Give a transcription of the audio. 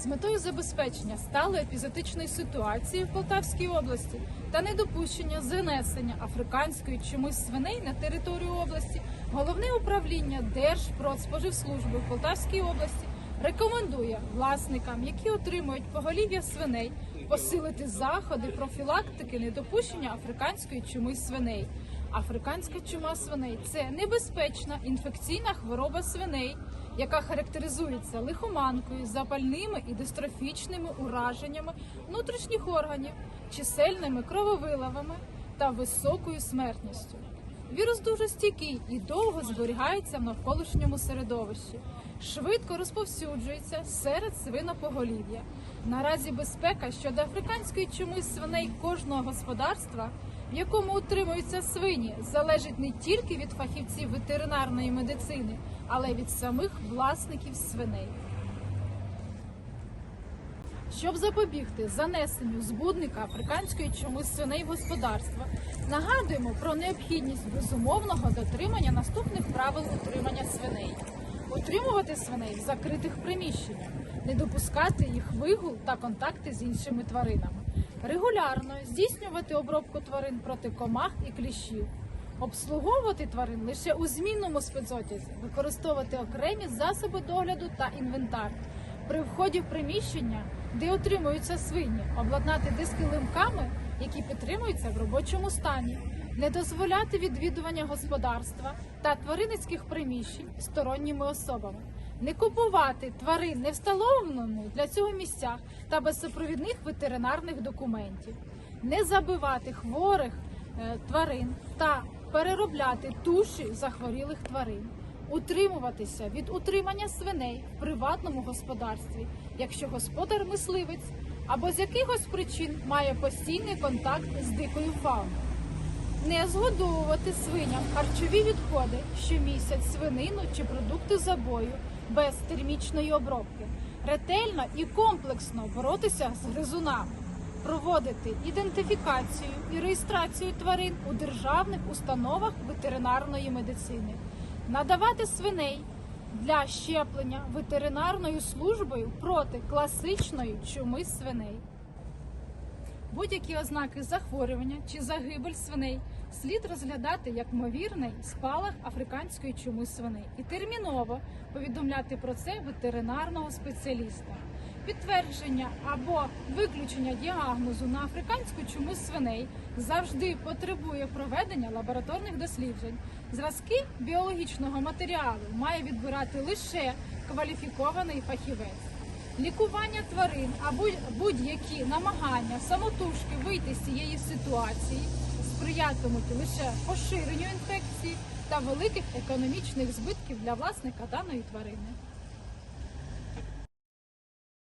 з метою забезпечення сталої епізотичної ситуації в Полтавській області та недопущення занесення африканської чуми свиней на територію області, головне управління Держпродспоживслужби в Полтавській області рекомендує власникам, які отримують поголів'я свиней, посилити заходи профілактики недопущення африканської чуми свиней. Африканська чума свиней це небезпечна інфекційна хвороба свиней, яка характеризується лихоманкою, запальними і дистрофічними ураженнями внутрішніх органів, чисельними крововилавами та високою смертністю. Вірус дуже стійкий і довго зберігається в навколишньому середовищі, швидко розповсюджується серед свинопоголів'я. Наразі безпека щодо африканської чуми свиней кожного господарства, в якому утримуються свині, залежить не тільки від фахівців ветеринарної медицини, але й від самих власників свиней. Щоб запобігти занесенню збудника африканської чуми свиней в господарство, нагадуємо про необхідність безумовного дотримання наступних правил утримання свиней: утримувати свиней в закритих приміщеннях, не допускати їх вигул та контакти з іншими тваринами, регулярно здійснювати обробку тварин проти комах і кліщів. Обслуговувати тварин лише у змінному спецодязі, використовувати окремі засоби догляду та інвентар. При вході в приміщення, де отримуються свині, обладнати диски лимками, які підтримуються в робочому стані, не дозволяти відвідування господарства та тваринницьких приміщень сторонніми особами, не купувати тварин не встановленому для цього місцях та без супровідних ветеринарних документів, не забивати хворих е, тварин та переробляти туші захворілих тварин, утримуватися від утримання свиней в приватному господарстві, якщо господар мисливець або з якихось причин має постійний контакт з дикою фауною. Не згодовувати свиням харчові відходи щомісяць свинину чи продукти забою без термічної обробки, ретельно і комплексно боротися з гризунами, проводити ідентифікацію і реєстрацію тварин у державних установах ветеринарної медицини, надавати свиней для щеплення ветеринарною службою проти класичної чуми свиней. Будь-які ознаки захворювання чи загибель свиней слід розглядати як ймовірний спалах африканської чуми свиней і терміново повідомляти про це ветеринарного спеціаліста. Підтвердження або виключення діагнозу на африканську чуму свиней завжди потребує проведення лабораторних досліджень. Зразки біологічного матеріалу має відбирати лише кваліфікований фахівець. Лікування тварин або будь-які намагання самотужки вийти з цієї ситуації сприятимуть лише поширенню інфекції та великих економічних збитків для власника даної тварини.